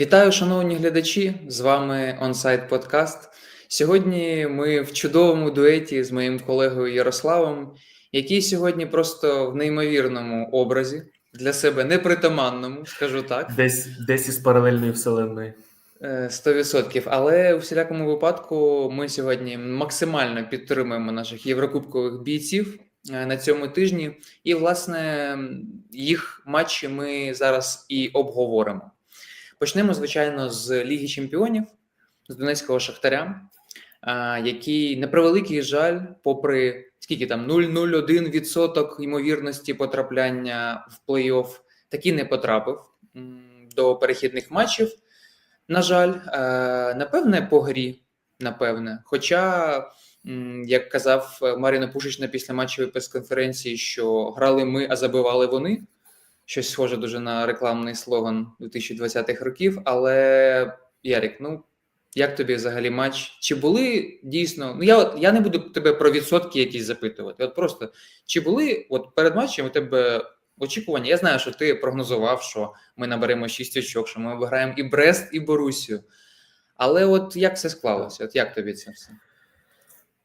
Вітаю, шановні глядачі! З вами OnSite Podcast. Сьогодні ми в чудовому дуеті з моїм колегою Ярославом, який сьогодні просто в неймовірному образі для себе непритаманному, скажу так. Десь, десь із паралельної вселенної. Е, 100%. Але у всілякому випадку ми сьогодні максимально підтримуємо наших єврокубкових бійців е, на цьому тижні. І, власне, їх матчі ми зараз і обговоримо. Почнемо, звичайно, з Ліги Чемпіонів, з Донецького Шахтаря, який, на превеликий жаль, попри скільки там 0,01% ймовірності потрапляння в плей-офф, таки не потрапив до перехідних матчів. На жаль, напевне, по грі, напевне. Хоча, як казав Маріно Пушич на післяматчевій прес-конференції, що грали ми, а забивали вони. Щось схоже дуже на рекламний слоган 2020-х років. Але, Ярік, ну як тобі взагалі матч? Чи були дійсно? Ну я от я не буду тебе про відсотки якісь запитувати. От просто чи були от перед матчем у тебе очікування? Я знаю, що ти прогнозував, що ми наберемо 6 очок, що ми виграємо і Брест, і Борусію. Але от як все склалося? От як тобі це все?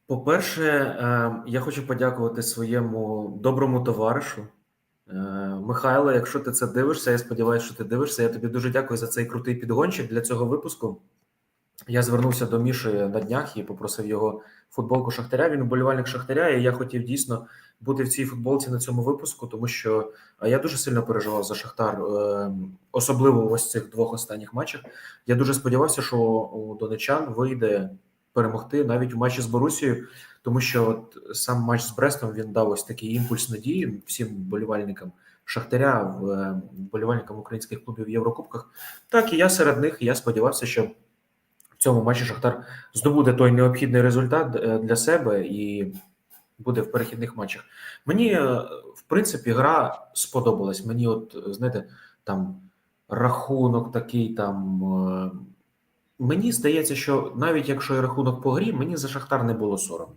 По-перше, е, я хочу подякувати своєму доброму товаришу. Е, Михайло, якщо ти це дивишся, я сподіваюся, що ти дивишся. Я тобі дуже дякую за цей крутий підгончик для цього випуску. Я звернувся до Міші на днях і попросив його футболку Шахтаря. Він вболівальник Шахтаря, і я хотів дійсно бути в цій футболці на цьому випуску, тому що е, я дуже сильно переживав за Шахтар, е, особливо ось цих двох останніх матчах. Я дуже сподівався, що у донечан вийде перемогти навіть у матчі з Борусією, тому що от сам матч з Брестом він дав ось такий імпульс надії всім вболівальникам Шахтаря, в- е, українських клубів в Єврокубках. Так і я серед них. Я сподівався, що в цьому матчі Шахтар здобуде той необхідний результат е, для себе і буде в перехідних матчах. Мені, е, в принципі, гра сподобалась. Мені, от знаєте, там рахунок такий там. Мені здається, що навіть якщо і рахунок по грі, мені за Шахтар не було соромно.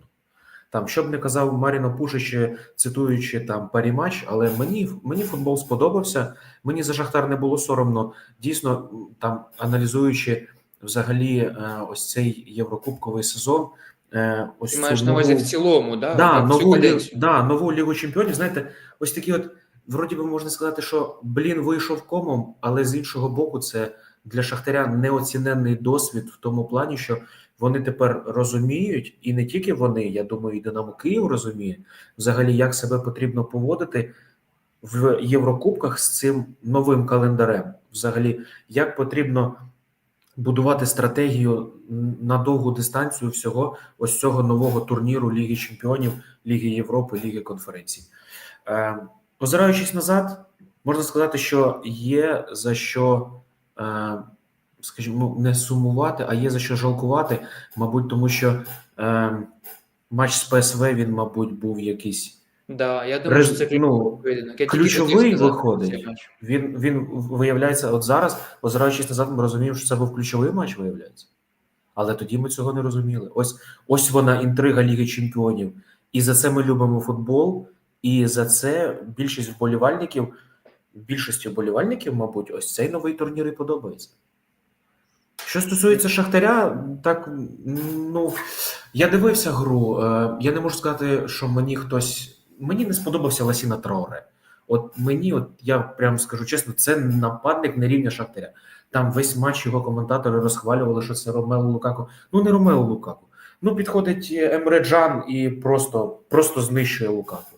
Там, що б не казав Маріно Пушич, цитуючи там парі матч, але мені, мені футбол сподобався. Мені за Шахтар не було соромно. Дійсно, там аналізуючи взагалі е, ось цей єврокубковий сезон. е, Ось Ти маєш на увазі в цілому, да? Да, так, нову, лі... да, нову лігу чемпіонів. Знаєте, ось такі, от вроді би можна сказати, що блін вийшов комом, але з іншого боку, це для Шахтаря неоціненний досвід в тому плані, що вони тепер розуміють, і не тільки вони, я думаю, і Динамо Київ розуміє взагалі, як себе потрібно поводити в Єврокубках з цим новим календарем. Взагалі, як потрібно будувати стратегію на довгу дистанцію всього ось цього нового турніру Ліги Чемпіонів, Ліги Європи, Ліги конференцій. Е, озираючись назад, можна сказати, що є за що, скажімо, ну, не сумувати, а є за що жалкувати, мабуть, тому що е, матч з ПСВ він, мабуть, був якийсь. Да, я думаю, Рез- що це ну, ключовий поєдинок. Я ключовий хотів виходить. Він він виявляється, от зараз, озираючись назад, ми розуміємо, що це був ключовий матч, виявляється. Але тоді ми цього не розуміли. Ось ось вона інтрига Ліги Чемпіонів. І за це ми любимо футбол, і за це більшість вболівальників, більшості вболівальників, мабуть, ось цей новий турнір і подобається. Що стосується Шахтаря, так ну я дивився гру. е, Я не можу сказати, що мені хтось. Мені не сподобався Ласіна Траоре. От мені, от я прям скажу чесно, це нападник на рівня Шахтаря. Там весь матч його коментатори розхвалювали, що це Ромело Лукаку. Ну не Ромело Лукаку. Ну підходить Емре Джан і просто, просто знищує Лукаку.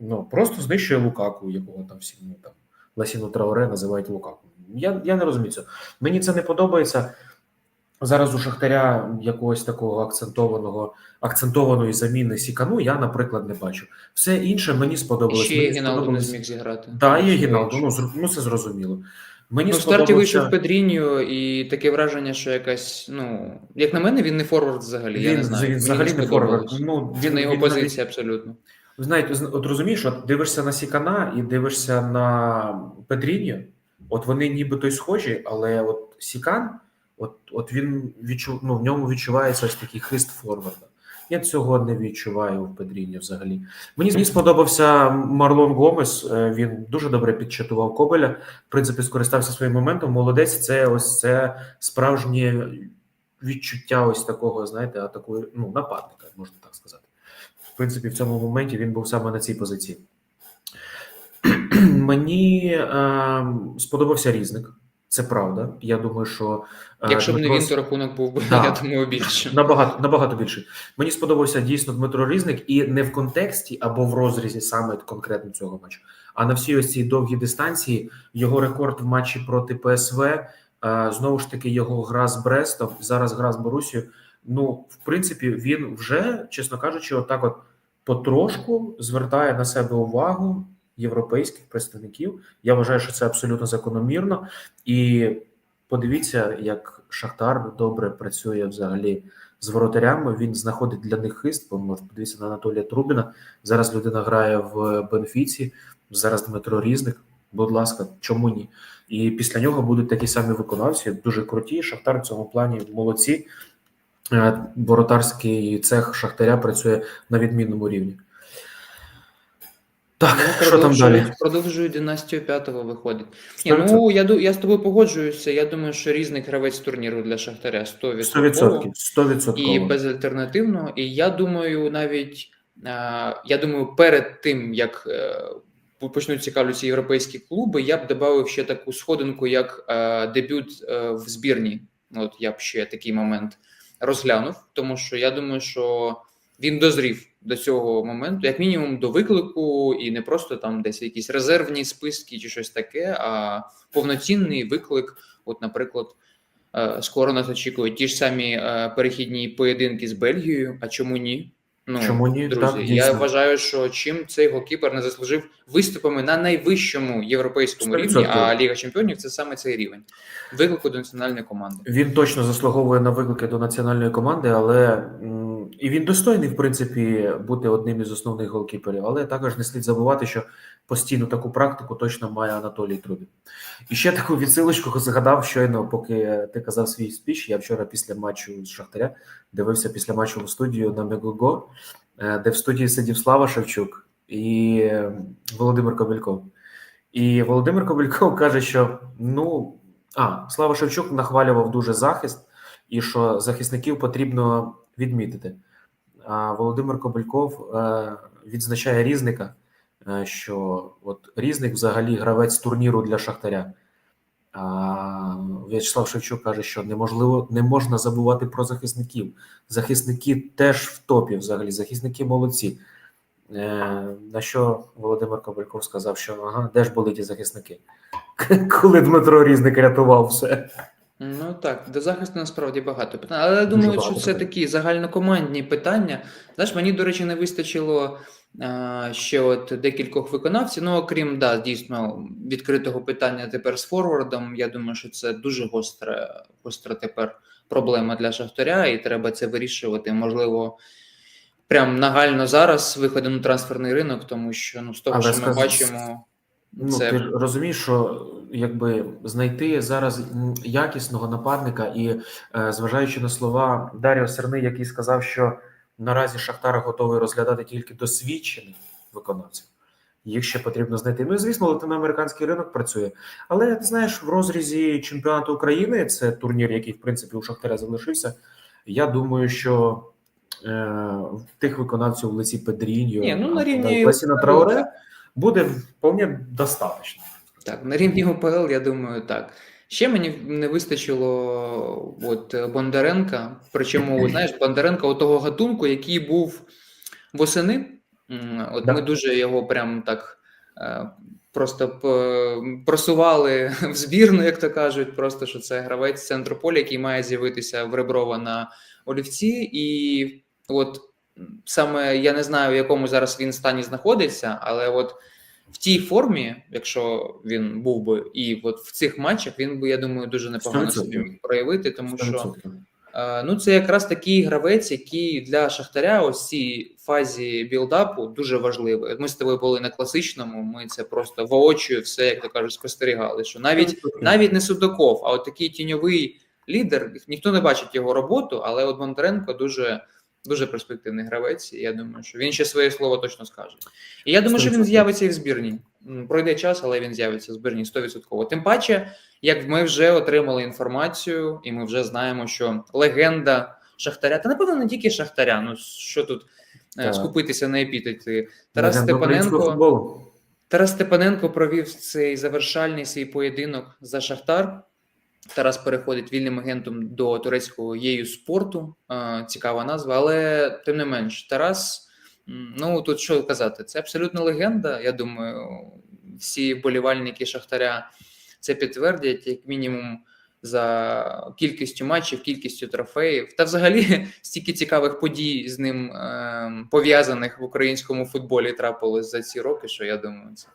Ну просто знищує Лукаку, якого там всі ну, там Ласіну Траоре називають Лукаку. Я, я не розумію цього. Мені це не подобається. Зараз у Шахтаря якогось такого акцентованого, акцентованої заміни Сікану я, наприклад, не бачу. Все інше мені сподобалось. Ще Мені Гіналду не зміг зіграти. Да, є Гіналду, ну, ну це зрозуміло. Мені Ну, в старті вийшов Педріньо, і таке враження, що якась, ну, як на мене, він не форвард взагалі. я не знаю. він взагалі не форвард. Ну, Він на його він позиції абсолютно. Знаєте, от розумієш, от дивишся на Сікана і дивишся на Педріньо, от вони нібито й схожі, але от Сікан, от, от він відчув, ну, в ньому відчувається ось такий хист форварда. Я цього не відчуваю в Педріні взагалі. Мені, мені сподобався Марлон Гомес. е, Він дуже добре підчатував Кобеля. В принципі, скористався своїм моментом. Молодець, це ось це справжнє відчуття ось такого, знаєте, атаку, ну, нападника, можна так сказати. В принципі, в цьому моменті він був саме на цій позиції. Мені е, сподобався різник. Це правда. Я думаю, що е, Якщо б не він, то рахунок був би, Да. я думаю, більше. Набагато набагато більше. Мені сподобався дійсно Дмитро Різник, і не в контексті або в розрізі саме конкретно цього матчу, а на всій ось цій довгій дистанції його рекорд в матчі проти ПСВ. е, Знову ж таки, його гра з Брестом, зараз гра з Борусією. Ну, в принципі, він вже, чесно кажучи, отак, от потрошку звертає на себе увагу європейських представників. Я вважаю, що це абсолютно закономірно. І подивіться, як Шахтар добре працює взагалі з воротарями. Він знаходить для них хист. Бо подивіться на Анатолія Трубіна. Зараз людина грає в Бенфіці. Зараз Дмитро Різник. Будь ласка, чому ні? І після нього будуть такі самі виконавці, дуже круті. Шахтар в цьому плані молодці. Е, Воротарський цех Шахтаря працює на відмінному рівні. Так, Ну, що там далі? Продовжують династію п'ятого виходить. Ні, ну я я з тобою погоджуюся. Я думаю, що різник гравець турніру для Шахтаря 100%. 100%. 100%. і безальтернативно. І я думаю, навіть е, я думаю, перед тим як е, почнуть цікавлюся європейські клуби, я б додав ще таку сходинку, як дебют в збірні. От я б ще такий момент розглянув, тому що я думаю, що він дозрів до цього моменту, як мінімум, до виклику, і не просто там десь якісь резервні списки чи щось таке, а повноцінний виклик. От, наприклад, е, скоро нас очікують ті ж самі е, перехідні поєдинки з Бельгією. А чому ні? Ну, Чому ні? друзі, Так, я вважаю, що чим цей голкіпер не заслужив виступами на найвищому європейському 100%. рівні, а Ліга Чемпіонів це саме цей рівень виклику до національної команди. Він точно заслуговує на виклики до національної команди, але і він достойний, в принципі, бути одним із основних голкіперів. Але також не слід забувати, що постійну таку практику точно має Анатолій Трубін. І ще таку відсилочку згадав щойно, поки ти казав свій спіч. Я вчора після матчу з Шахтаря дивився після матчу в студію на Мегого, е, де в студії сидів Слава Шевчук і Володимир Кобельков. І Володимир Кобельков каже, що ну. А, Слава Шевчук нахвалював дуже захист, і що захисників потрібно відмітити. А Володимир Кобельков е, відзначає різника, що от різник взагалі гравець турніру для Шахтаря. А В'ячеслав Шевчук каже, що неможливо не можна забувати про захисників. Захисники теж в топі, взагалі, захисники молодці. Е, на що Володимир Кобельков сказав, що ага, де ж були ті захисники? Коли Дмитро Різник рятував все. Ну так, до захисту насправді багато питань. Але я думаю, що це такі загальнокомандні питання. Знаєш, мені, до речі, не вистачило ще от декількох виконавців. Ну, окрім да, дійсно відкритого питання тепер з форвардом. Я думаю, що це дуже гостра, гостра тепер проблема для Шахтаря, і треба це вирішувати. Можливо, прям нагально зараз з виходом на трансферний ринок, тому що ну, з того, Але що ми бачимо, Ну, це ти розумієш, що якби знайти зараз якісного нападника, і е, зважаючи на слова Даріо Серни, який сказав, що наразі Шахтар готовий розглядати тільки досвідчених виконавців. Їх ще потрібно знайти. Ну і звісно, латиноамериканський ринок працює. Але ти знаєш, в розрізі чемпіонату України це турнір, який в принципі у Шахтаря залишився. Я думаю, що е, тих виконавців в лиці Педріньо, Ні, ну, на рівні Траоре так. буде вполне достатньо. Так, на рівні УПЛ, я думаю, так. Ще мені не вистачило от Бондаренка. Причому, знаєш, Бондаренка от того гатунку, який був восени. От ми дуже його прям так е, просто просували в збірну, як то кажуть. Просто що це гравець центру поля, який має з'явитися в Реброва на олівці. І от саме я не знаю, в якому зараз він стані знаходиться, але от в тій формі, якщо він був би, і от в цих матчах він би, я думаю, дуже непогано 100%. собі міг проявити, тому що 100%. е, ну це якраз такий гравець, який для Шахтаря ось цій фазі білдапу дуже важливий. Ми з тобою були на класичному. Ми це просто воочию все, як то кажуть, спостерігали. Що навіть навіть не Судаков, а от такий тіньовий лідер. Ніхто не бачить його роботу, але от Бондаренко дуже Дуже перспективний гравець. І я думаю, що він ще своє слово точно скаже. І я думаю, що він з'явиться і в збірні. Пройде час, але він з'явиться в збірні 100%. Тим паче, як ми вже отримали інформацію, і ми вже знаємо, що легенда Шахтаря, та напевно не тільки Шахтаря, ну що тут е, Так. скупитися на епітети. Тарас Степаненко. Тарас Степаненко провів цей завершальний свій поєдинок за Шахтар. Тарас переходить вільним агентом до турецького єю спорту. Цікава назва, але тим не менш, Тарас. Ну тут що казати, це абсолютно легенда. Я думаю, всі болівальники Шахтаря це підтвердять, як мінімум, за кількістю матчів, кількістю трофеїв. Та взагалі стільки цікавих подій з ним е, пов'язаних в українському футболі трапилось за ці роки, що я думаю, це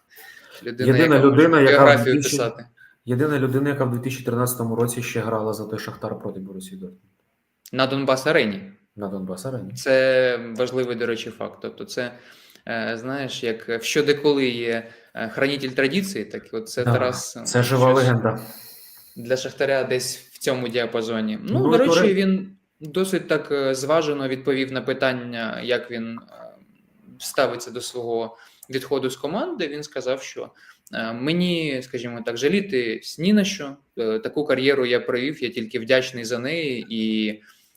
людина, Єдина яка людина, яка писати. Єдина людина, яка в 2013 році ще грала за той Шахтар проти Борусії Дортмунд на Донбас Арені. на Донбас Арені. Це важливий, до речі, факт. Тобто, це е, знаєш, як в що деколи є е, хранитель традиції, так от це Да, Тарас. е, Це жива легенда. для Шахтаря десь в цьому діапазоні. Ну, Ну, до речі, Туре- він досить так е, зважено відповів на питання, як він е, ставиться до свого відходу з команди. Він сказав, що е, мені, скажімо так, жаліти ні на що. Е, Таку кар'єру я провів, я тільки вдячний за неї. І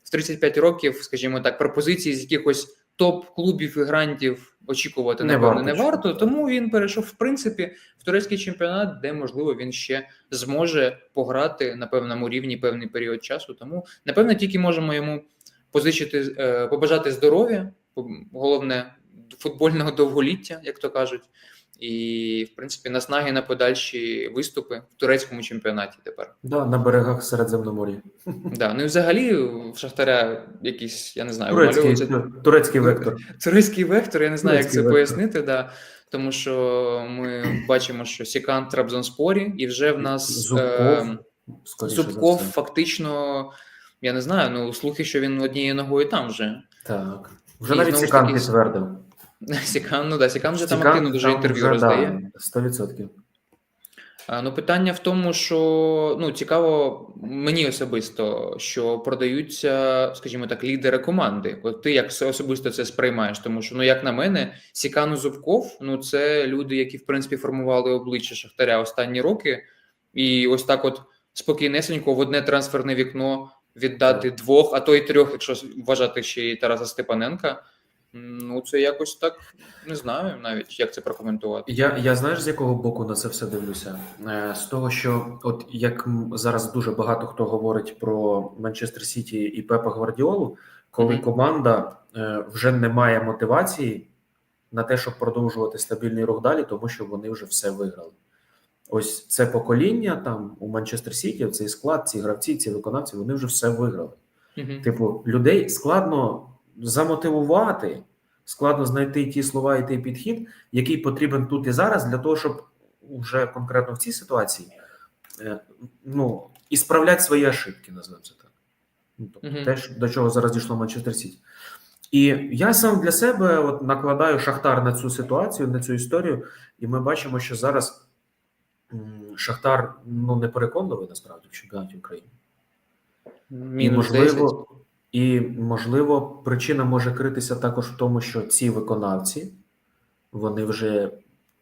в 35 років, скажімо так, пропозиції з якихось топ-клубів і грантів очікувати Не напевно варто не варто. Тому він перейшов в принципі в турецький чемпіонат, де можливо він ще зможе пограти на певному рівні певний період часу. Тому напевно тільки можемо йому позичити, е, побажати здоров'я, головне футбольного довголіття, як то кажуть. І, в принципі, наснаги на подальші виступи в турецькому чемпіонаті тепер. Да, на берегах Середземномор'я. Да. Ну і взагалі в Шахтаря якийсь, я не знаю, Турецький, турецький вектор. Турецький вектор, я не знаю, як це вектор. пояснити, да. тому що ми бачимо, що Сікан Трабзонспорі, і вже в нас Зубков, е, Зубков фактично, я не знаю, ну слухи, що він однією ногою там вже. Так. Вже І навіть Сікан таки, підтвердив. Сікан, ну да, Сікан вже там активно дуже там інтерв'ю вже, роздає. Да, 100%. А, Ну, питання в тому, що ну цікаво мені особисто, що продаються, скажімо так, лідери команди. От ти як особисто це сприймаєш? Тому що, ну як на мене, Сікану Зубков, ну це люди, які в принципі формували обличчя Шахтаря останні роки, і ось так, от спокійнесенько в одне трансферне вікно віддати двох, а то й трьох, якщо вважати ще й Тараса Степаненка. Ну, це якось так не знаю навіть, як це прокоментувати. Я, я знаєш, з якого боку на це все дивлюся? Е, З того, що от як зараз дуже багато хто говорить про Манчестер Сіті і Пепа Гвардіолу, коли Мгм. команда е, вже не має мотивації на те, щоб продовжувати стабільний рух далі, тому що вони вже все виграли. Ось це покоління там у Манчестер Сіті, цей склад, ці гравці, ці виконавці, вони вже все виграли. Мгм. Типу, людей складно замотивувати, складно знайти ті слова і той підхід, який потрібен тут і зараз, для того, щоб вже конкретно в цій ситуації е, ну, і справляти свої ошибки, назвемо це так. Ну, тобто, те, до чого зараз дійшло Манчестер Сіті. І я сам для себе от накладаю шахтар на цю ситуацію, на цю історію, і ми бачимо, що зараз Шахтар ну, не переконливий насправді в чемпіонаті України. І Мінус 10. І можливо, причина може критися також в тому, що ці виконавці вони вже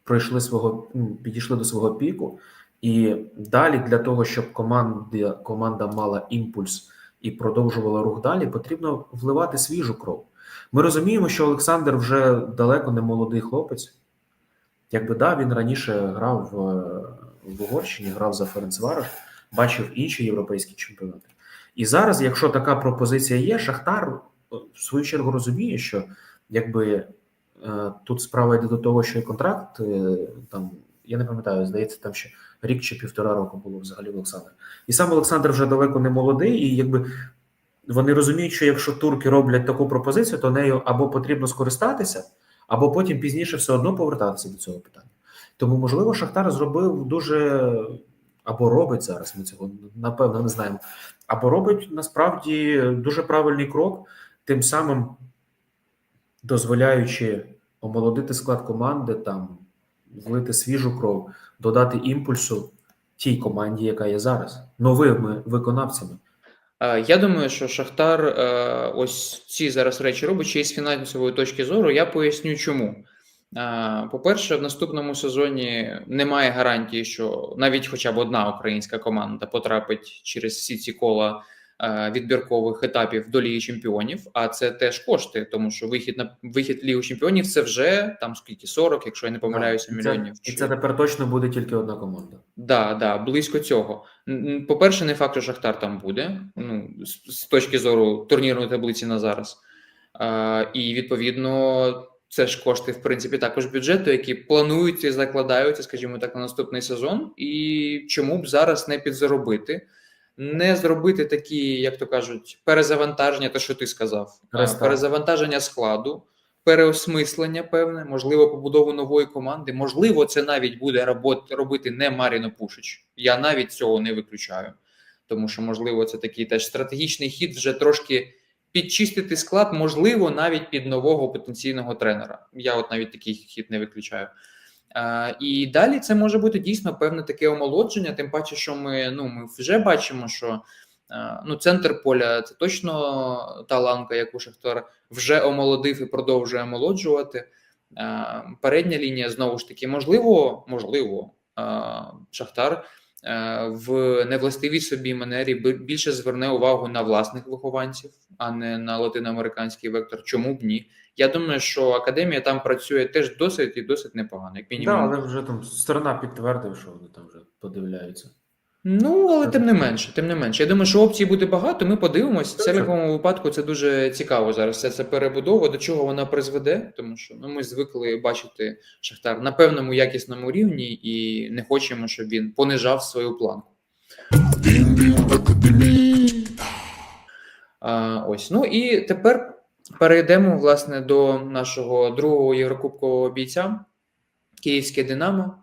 пройшли свого, підійшли до свого піку, і далі для того, щоб команда, команда мала імпульс і продовжувала рух далі, потрібно вливати свіжу кров. Ми розуміємо, що Олександр вже далеко не молодий хлопець. Якби да, він раніше грав в, в Угорщині, грав за Ференцварош, бачив інші європейські чемпіонати. І зараз, якщо така пропозиція є, Шахтар е, в свою чергу розуміє, що якби е, тут справа йде до того, що і контракт е, там, я не пам'ятаю, здається, там ще рік чи півтора року було взагалі в Олександра. І сам Олександр вже далеко не молодий, і якби вони розуміють, що якщо турки роблять таку пропозицію, то нею або потрібно скористатися, або потім пізніше все одно повертатися до цього питання. Тому, можливо, Шахтар зробив дуже або робить зараз. Ми цього напевно не знаємо. Або робить насправді дуже правильний крок, тим самим дозволяючи омолодити склад команди, там влити свіжу кров, додати імпульсу тій команді, яка є зараз, новими виконавцями. Е, Я думаю, що Шахтар е, ось ці зараз речі робить ще з фінансової точки зору. Я поясню, чому. По-перше, в наступному сезоні немає гарантії, що навіть хоча б одна українська команда потрапить через всі ці кола відбіркових етапів до Ліги Чемпіонів. А це теж кошти, тому що вихід на вихід Лігу Чемпіонів це вже там скільки 40, якщо я не помиляюся, І це- мільйонів. І це тепер точно буде тільки одна команда. Да, да, близько цього. Н- По-перше, не факт, що Шахтар там буде. Ну, з, з точки зору турнірної таблиці на зараз. А, і відповідно, це ж кошти, в принципі, також бюджету, які плануються і закладаються, скажімо так, на наступний сезон. І чому б зараз не підзаробити, не зробити такі, як то кажуть, перезавантаження, те, що ти сказав, Рестарт. перезавантаження складу, переосмислення, певне, можливо, побудову нової команди. Можливо, це навіть буде робот, робити не Маріно Пушич. Я навіть цього не виключаю, тому що, можливо, це такий теж стратегічний хід вже трошки підчистити склад, можливо, навіть під нового потенційного тренера. Я от навіть такий хід не виключаю. І далі це може бути дійсно певне таке омолодження, тим паче, що ми, ну, ми вже бачимо, що ну, центр поля це точно та ланка, яку Шахтар вже омолодив і продовжує омолоджувати. Передня лінія знову ж таки, можливо, можливо, Шахтар в невластивій собі манері бі- більше зверне увагу на власних вихованців, а не на латиноамериканський вектор. Чому б ні? Я думаю, що академія там працює теж досить і досить непогано, як мінімум, да, але вже там сторона підтвердив, що вони там вже подивляються. Ну, але тим не менше, тим не менше. Я думаю, що опцій буде багато. Ми подивимось. Це в якому випадку це дуже цікаво зараз. Це перебудова, до чого вона призведе, тому що ну, ми звикли бачити Шахтар на певному якісному рівні і не хочемо, щоб він понижав свою планку. А, ось. Ну і тепер перейдемо власне до нашого другого єврокубкового бійця. Київське Динамо.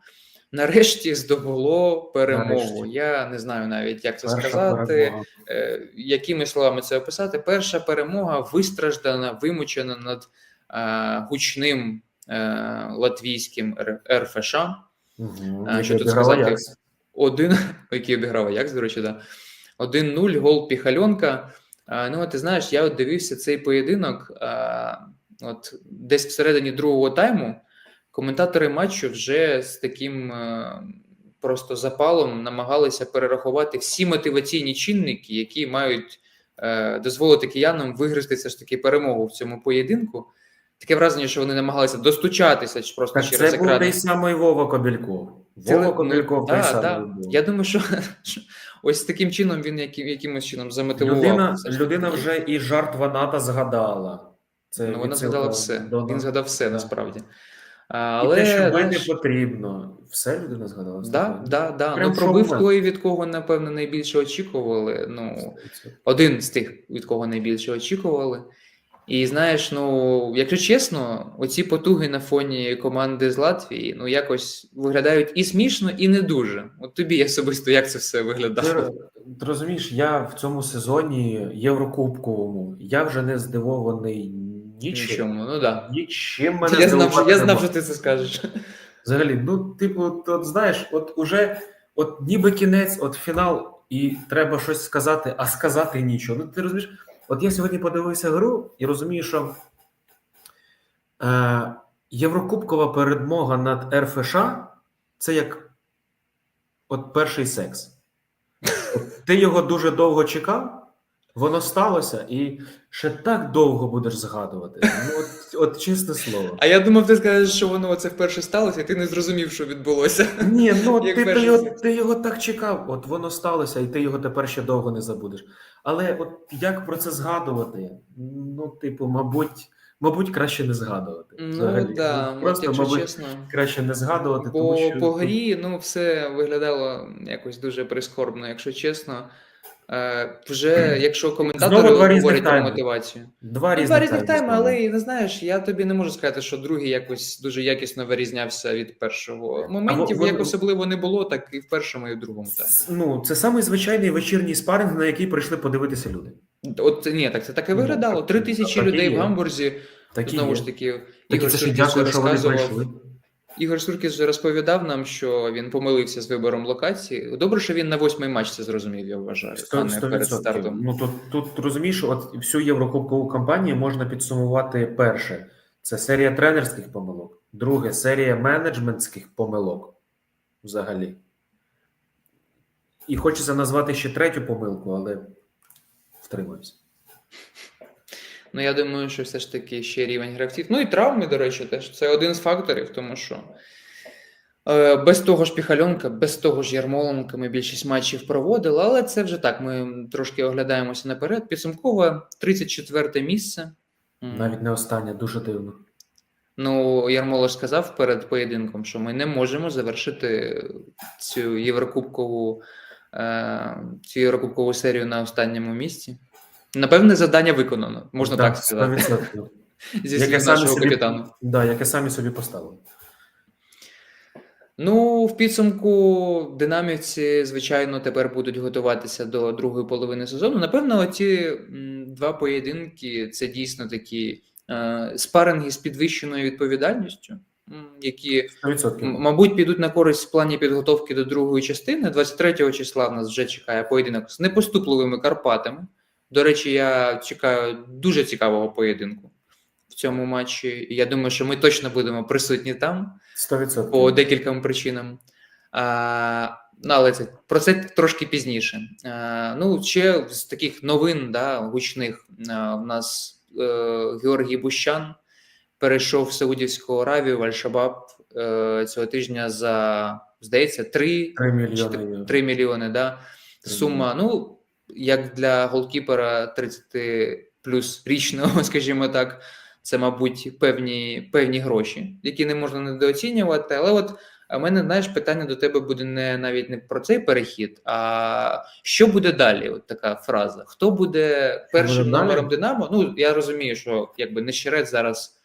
Нарешті здобуло перемогу. Нарешті. Я не знаю навіть, як це Перша сказати, перемога. е, якими словами це описати. Перша перемога вистраждана, вимучена над е, гучним е, латвійським РФШ. А, що тут сказати? Аякс. Один, який обіграв Аякс, до речі, да. 1-0, гол Піхальонка. А, ну, ти знаєш, я от дивився цей поєдинок. А, от десь всередині другого тайму коментатори матчу вже з таким е, просто запалом намагалися перерахувати всі мотиваційні чинники, які мають е, дозволити киянам виграти все ж таки перемогу в цьому поєдинку. Таке враження, що вони намагалися достучатися чи просто Так через це був екран. той самий Вова Кобільков. Вова Кобільков той да, да. Я думаю, що, ось таким чином він які, якимось чином замотивував. Людина, людина вже і жарт Ваната згадала. Це ну, вона згадала все. до- Він згадав все Да. насправді. А, І Але те, що ви не потрібно. Все людина згадала. да, да, да. Прям Ну, пробив той, від кого, напевно, найбільше очікували. Ну, один з тих, від кого найбільше очікували. І знаєш, ну, якщо чесно, оці потуги на фоні команди з Латвії ну якось виглядають і смішно, і не дуже. От тобі особисто як це все виглядало? Ти, ти розумієш, я в цьому сезоні Єврокубковому, я вже не здивований нічим. Нічому, ну да. Нічим мене Я знав, що, я знав, що ти це скажеш. Взагалі, ну, типу, от, от знаєш, от уже от ніби кінець, от фінал, і треба щось сказати, а сказати нічого. Ну, ти розумієш, от я сьогодні подивився гру і розумію, що е, Єврокубкова перемога над РФШ це як от перший секс. От Ти його дуже довго чекав, воно сталося, і ще так довго будеш згадувати. Ну, от, от чесне слово. А я думав, ти скажеш, що воно це вперше сталося, і ти не зрозумів, що відбулося. Ні, ну ти, ти, його, ти його так чекав, от воно сталося, і ти його тепер ще довго не забудеш. Але от як про це згадувати? Ну, типу, мабуть, мабуть, краще не згадувати. Ну взагалі. да, Ну, от просто, якщо мабуть, чесно. краще не згадувати, По, тому що по грі ну, все виглядало якось дуже прискорбно, якщо чесно. Е, вже якщо коментатори Знову два говорять про мотивацію. два різних Два різних тайми тайми, але не знаєш, я тобі не можу сказати, що другий якось дуже якісно вирізнявся від першого. Моментів вон- як особливо не було, так і в першому, і в другому таймі. Ну, це самий звичайний вечірній спаринг, на який прийшли подивитися люди. От ні, так це так і Ну, виглядало. Три тисячі людей є. в Гамбурзі. Такі Знову ж таки, Ігор це Шурків дякую, що вони прийшли. Ігор Суркіс вже розповідав нам, що він помилився з вибором локації. Добре, що він на восьмий матч це зрозумів, я вважаю, а не перед 100%. стартом. Ну тут, тут розумієш, от всю єврокубкову кампанію можна підсумувати перше. Це серія тренерських помилок, друге серія менеджментських помилок взагалі. І хочеться назвати ще третю помилку, але втримаюся. Ну, я думаю, що все ж таки ще рівень гравців. Ну і травми, до речі, теж це один з факторів, тому що е, без того ж Піхальонка, без того ж Ярмоленка ми більшість матчів проводили, але це вже так. Ми трошки оглядаємося наперед. Підсумкове 34 місце. Навіть не останнє, дуже дивно. Ну, Ярмоло сказав перед поєдинком, що ми не можемо завершити цю єврокубкову, е, цю єврокубкову серію на останньому місці. Напевне, завдання виконано, можна так, сказати, зі слів нашого собі- капітану. Да, яке самі собі поставили. Ну, в підсумку динамівці, звичайно, тепер будуть готуватися до другої половини сезону. Напевно, оці два поєдинки це дійсно такі е, спаринги з підвищеною відповідальністю, які 100%. Мабуть, підуть на користь в плані підготовки до другої частини. 23 числа в нас вже чекає поєдинок з непоступливими Карпатами. До речі, я чекаю дуже цікавого поєдинку в цьому матчі. Я думаю, що ми точно будемо присутні там 100%. по декільком причинам. А, ну, але це про це трошки пізніше. А, ну, ще з таких новин да, гучних а, в нас е, Георгій Бущан перейшов в Саудівську Аравію в Аль-Шабаб е, цього тижня за, здається, 3, 3 мільйони. євро. 3 мільйони. Да? Сума, ну, як для голкіпера 30 плюс річного, скажімо так, це, мабуть, певні, певні гроші, які не можна недооцінювати. Але от в мене, знаєш, питання до тебе буде не навіть не про цей перехід, а що буде далі? От така фраза. Хто буде першим буде далі? номером Динамо? Ну, я розумію, що якби Нещерець зараз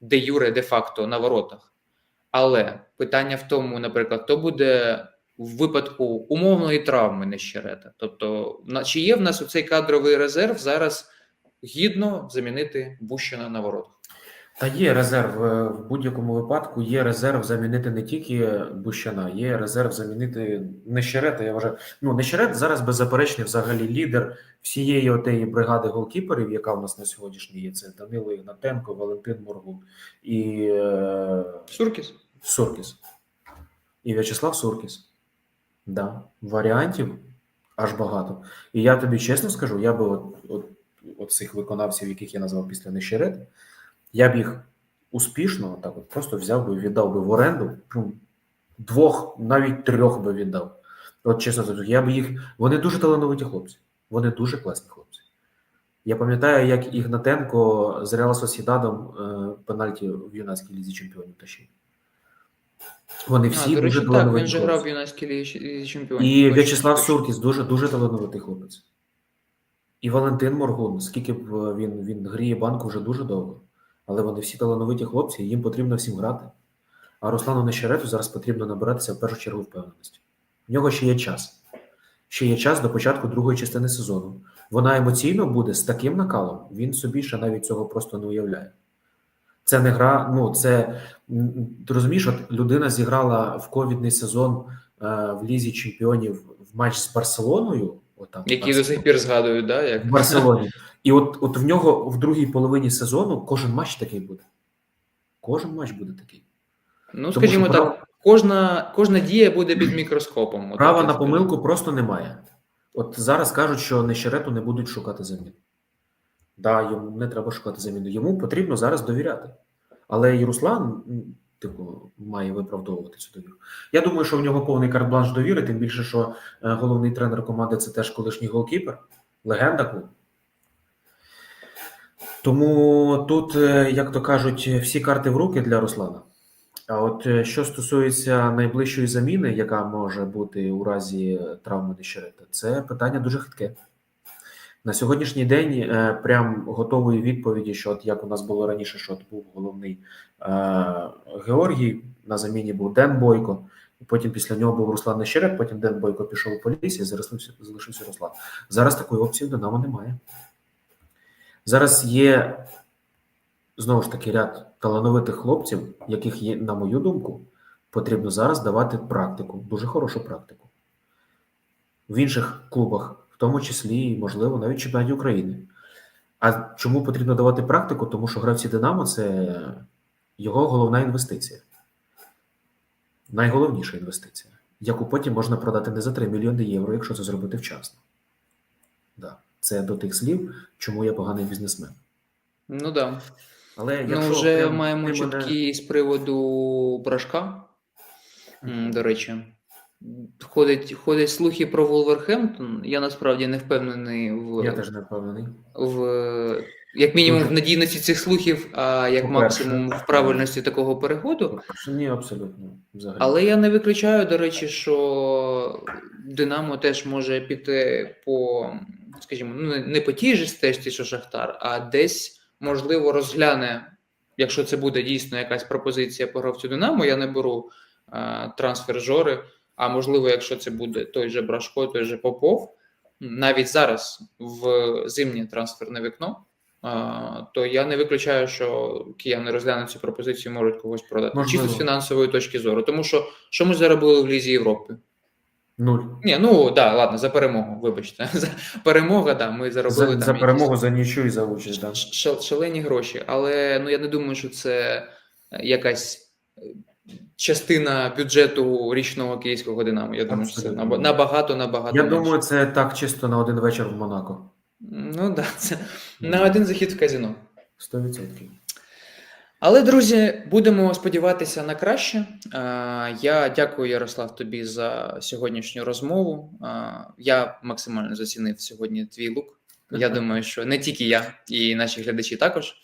де юре, де факто на воротах. Але питання в тому, наприклад, хто буде в випадку умовної травми Нещерета? Тобто, на- чи є в нас оцей кадровий резерв зараз гідно замінити Бущина на воротах? Та є резерв е, в будь-якому випадку. Є резерв замінити не тільки Бущана, є резерв замінити Нещерета. Я вважаю, ну Нещерет зараз беззаперечний взагалі лідер всієї отеї бригади голкіперів, яка в нас на сьогоднішній є. Це Данило Ігнатенко, Валентин Моргун і е, Суркіс? Суркіс. І В'ячеслав Суркіс. Да, варіантів аж багато. І я тобі чесно скажу, я би от, от, от цих виконавців, яких я назвав після Нещерети, я б їх успішно так от просто взяв би віддав би в оренду. Ну, двох, навіть трьох би віддав. От чесно скажу, я б їх. Вони дуже талановиті хлопці. Вони дуже класні хлопці. Я пам'ятаю, як Ігнатенко з Реал Сосідадом е, пенальті в юнацькій лізі чемпіонів тащив. Вони всі а, до речі, дуже так, він же грав в юнацькій лізі лізі чемпіонів. І В'ячеслав. Суркіс дуже дуже талановитий хлопець. І Валентин Моргун, скільки б е, він, він гріє банку вже дуже довго. Але вони всі талановиті хлопці, їм потрібно всім грати. А Руслану Нещерету зараз потрібно набиратися в першу чергу впевненості. В нього ще є час. Ще є час до початку другої частини сезону. Вона емоційно буде з таким накалом, він собі ще навіть цього просто не уявляє. Це не гра, ну це ти розумієш, от людина зіграла в ковідний сезон е, в лізі чемпіонів в матч з Барселоною. Отам, Які до сих пір згадують, да, як в Барселоні. І от, от в нього в другій половині сезону кожен матч такий буде. Кожен матч буде такий. Ну, Тому скажімо так, прав- кожна, кожна дія буде під мікроскопом. Права на помилку просто немає. От зараз кажуть, що Нещерету не будуть шукати заміну. Да, йому не треба шукати заміну. Йому потрібно зараз довіряти. Але і Руслан, типу, має виправдовувати цю довіру. Я думаю, що в нього повний карт-бланш довіри, тим більше, що е, головний тренер команди це теж колишній голкіпер, легенда клубу. Тому тут, е, як то кажуть, всі карти в руки для Руслана. А от е, що стосується найближчої заміни, яка може бути у разі травми Нещерета, це питання дуже хитке. На сьогоднішній день е, прям готової відповіді, що от як у нас було раніше, що от був головний е, Георгій, на заміні був Ден Бойко, і потім після нього був Руслан Нещерет, потім Ден Бойко пішов у полісі, і залишився, залишився Руслан. Зараз такої опції в Динамо немає. Зараз є знову ж таки ряд талановитих хлопців, яких є, на мою думку, потрібно зараз давати практику, дуже хорошу практику. В інших клубах, в тому числі, можливо, навіть чемпіонаті України. А чому потрібно давати практику? Тому що гравці Динамо це його головна інвестиція. Найголовніша інвестиція, яку потім можна продати не за 3 мільйони євро, якщо це зробити вчасно. Да. Це до тих слів, чому я поганий бізнесмен. Ну да. Але Ну, вже прям маємо ти мене- чутки з приводу брашка. До речі, ходять, ходять слухи про Вулверхемптон. Я насправді не впевнений в, Я теж не впевнений. в як мінімум в надійності цих слухів, а як максимум в правильності такого переходу. Ні, абсолютно. Взагалі. Але я не виключаю, до речі, що Динамо теж може піти по, скажімо, ну не- по тій же стежці, що Шахтар, а десь можливо розгляне, якщо це буде дійсно якась пропозиція по гравцю Динамо, я не беру е, трансфер Жори. А можливо, якщо це буде той же Брашко, той же Попов, навіть зараз в зимнє трансферне вікно. То я не виключаю, що кияни розглянуть цю пропозицію, можуть когось продати. Можливо. Чисто з фінансової точки зору. Тому що що ми заробили в Лізі Європи? Нуль. Ні, ну да, ладно, за перемогу, вибачте. За перемога, да, ми заробили За, там за якісь перемогу, за нічю і за участь. Да. шалені гроші. Але ну я не думаю, що це якась частина бюджету річного київського Динамо. Я думаю, що це набагато, набагато. Я менше. думаю, це так чисто на один вечір в Монако. Ну да, це на один захід в казино. 100%. Але, друзі, будемо сподіватися на краще. Я дякую, Ярослав, тобі за сьогоднішню розмову. Я максимально зацінив сьогодні твій лук. Я думаю, що не тільки я, і наші глядачі також.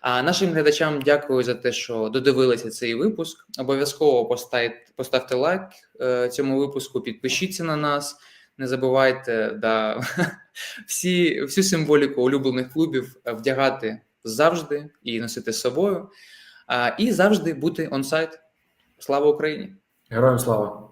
А нашим глядачам дякую за те, що додивилися цей випуск. Обов'язково поставте, поставте лайк е, цьому випуску, підпишіться на нас. Не забувайте да, всі, всю символіку улюблених клубів вдягати завжди і носити з собою. А, і завжди бути онсайт. Слава Україні! Героям слава!